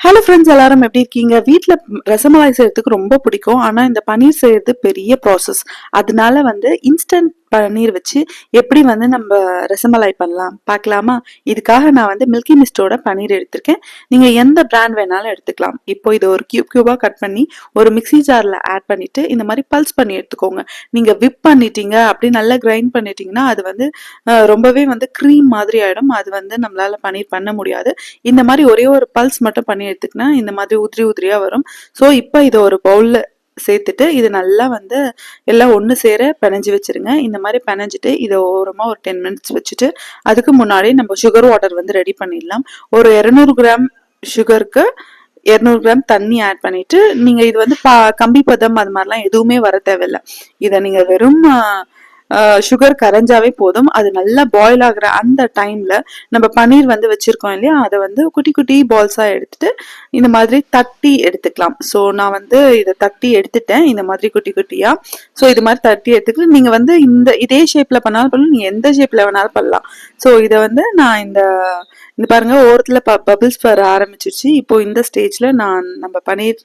Hello friends எல்லாரும் எப்படி இருக்கீங்க? வீட்டில் ரசமலாய் செய்யறதுக்கு ரொம்ப பிடிக்கும். ஆனால் இந்த பன்னீர் செய்யறது பெரிய ப்ராசஸ் அதனால வந்து இன்ஸ்டன்ட் பன்னீர் வச்சு எப்படி வந்து நம்ம ரசமலாய் பண்ணலாம் பார்க்கலாமா? இதுக்காக நான் வந்து மில்கி மிஸ்டோட பன்னீர் எடுத்திருக்கேன். நீங்கள் எந்த பிராண்ட் வேணாலும் எடுத்துக்கலாம். இப்போ இதை ஒரு கியூப் கியூபாக கட் பண்ணி ஒரு மிக்ஸி ஜாரில் ஆட் பண்ணிவிட்டு இந்த மாதிரி பல்ஸ் பண்ணி எடுத்துக்கோங்க. நீங்கள் விப் பண்ணிட்டீங்க அப்படி நல்லா கிரைண்ட் பண்ணிட்டீங்கன்னா அது வந்து ரொம்பவே வந்து க்ரீம் மாதிரி ஆகிடும் அது வந்து நம்மளால பன்னீர் பண்ண முடியாது. இந்த மாதிரி ஒரே ஒரு பல்ஸ் மட்டும் பண்ணி எடுத்துக்கினா இந்த மாதிரி உதிரி உதிரியாக வரும். ஸோ இப்போ இதை ஒரு பவுலில் சேர்த்துட்டு இது நல்லா வந்து எல்லாம் ஒன்று சேர பிணைஞ்சு வச்சிருங்க. இந்த மாதிரி பிணைஞ்சிட்டு இதை ஓரமாக ஒரு டென் மினிட்ஸ் வச்சுட்டு அதுக்கு முன்னாடி நம்ம சுகர் வாட்டர் வந்து ரெடி பண்ணிடலாம். ஒரு இரநூறு கிராம் சுகருக்கு இரநூறு கிராம் தண்ணி ஆட் பண்ணிட்டு நீங்கள் இது வந்து பா கம்பி பதம் அது மாதிரிலாம் எதுவுமே வர தேவையில்லை. இதை நீங்கள் வெறும் சுகர் கரைஞ்சாவே போதும். அது நல்லா பாயில் ஆகிற அந்த டைம்ல நம்ம பன்னீர் வந்து வச்சிருக்கோம் இல்லையா? அதை வந்து குட்டி குட்டி பால்ஸா எடுத்துட்டு இந்த மாதிரி தட்டி எடுத்துக்கலாம். ஸோ நான் வந்து இதை தட்டி எடுத்துட்டேன். இந்த மாதிரி குட்டி குட்டியா. ஸோ இது மாதிரி தட்டி எடுத்துக்கலாம் நீங்க வந்து இந்த இதே ஷேப்ல பண்ணாலும் பண்ணலாம் நீங்க எந்த ஷேப்ல வேணாலும் பண்ணலாம். ஸோ இதை வந்து நான் இந்த இந்த பாருங்க ப பபிள்ஸ் வர ஆரம்பிச்சிருச்சு. இப்போ இந்த ஸ்டேஜில் நான் நம்ம பன்னீர்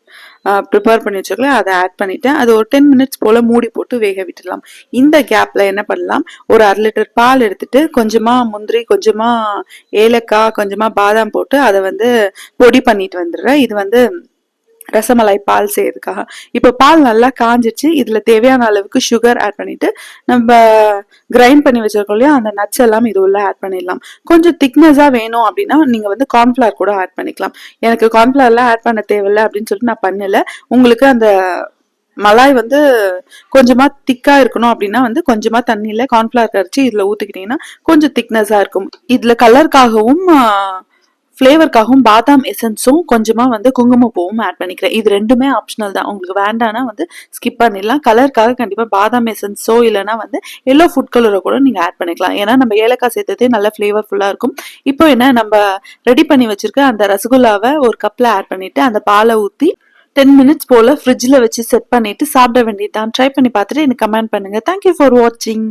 ப்ரிப்பேர் பண்ணி வச்சிருக்கல அதை ஆட் பண்ணிவிட்டேன் அது ஒரு டென் மினிட்ஸ் போல் மூடி போட்டு வேக விட்டுடலாம். இந்த கேப்பில் என்ன பண்ணலாம்? ஒரு அரை லிட்டர் பால் எடுத்துகிட்டு கொஞ்சமாக முந்திரி கொஞ்சமாக ஏலக்காய் கொஞ்சமாக பாதாம் போட்டு அதை வந்து பொடி பண்ணிட்டு வந்துடுறேன். இது வந்து ரசமலாய் பால் செய்யறதுக்காக. இப்போ பால் நல்லா காஞ்சிச்சு இதில் தேவையான அளவுக்கு சுகர் ஆட் பண்ணிட்டு நம்ம கிரைண்ட் பண்ணி வச்சிருக்கோம் இல்லையா அந்த நட்ஸ் எல்லாம் இது உள்ள ஆட் பண்ணிடலாம். கொஞ்சம் திக்னஸாக வேணும் அப்படின்னா நீங்கள் வந்து கார்ன்ஃபிளவர் கூட ஆட் பண்ணிக்கலாம். எனக்கு கார்ன்ஃபிளவர்லாம் ஆட் பண்ண தேவையில்லை அப்படின்னு சொல்லிட்டு நான் பண்ணல. உங்களுக்கு அந்த மலாய் வந்து கொஞ்சமா திக்கா இருக்கணும் அப்படின்னா வந்து கொஞ்சமா தண்ணியில கார்ன்ஃபிளவர் கரைச்சி இதுல ஊற்றிக்கிட்டிங்கன்னா கொஞ்சம் திக்னஸா இருக்கும். இதுல கலருக்காகவும் ஃப்ளேவருக்காகவும் பாதாம் எசன்ஸும் கொஞ்சமாக வந்து குங்குமப்பூவும் ஆட் பண்ணிக்கிறேன். இது ரெண்டுமே ஆப்ஷனல் தான். உங்களுக்கு வேண்டானா வந்து ஸ்கிப் பண்ணிடலாம். கலருக்காக கண்டிப்பாக பாதாம் எசன்ஸோ இல்லைனா வந்து எல்லோ ஃபுட் கலரை கூட நீங்கள் ஆட் பண்ணிக்கலாம். ஏன்னா நம்ம ஏலக்காய் சேர்த்ததே நல்ல ஃப்ளேவர்ஃபுல்லாக இருக்கும். இப்போ என்ன நம்ம ரெடி பண்ணி வச்சிருக்க அந்த ரசகுல்லாவை ஒரு கப்பில் ஆட் பண்ணிவிட்டு அந்த பாலை ஊற்றி டென் மினிட்ஸ் போல் ஃப்ரிட்ஜில் வச்சு செட் பண்ணிவிட்டு சாப்பிட வேண்டியது தான் ட்ரை பண்ணி பார்த்துட்டு எனக்கு கமெண்ட் பண்ணுங்கள் தேங்க்யூ ஃபார் வாட்சிங்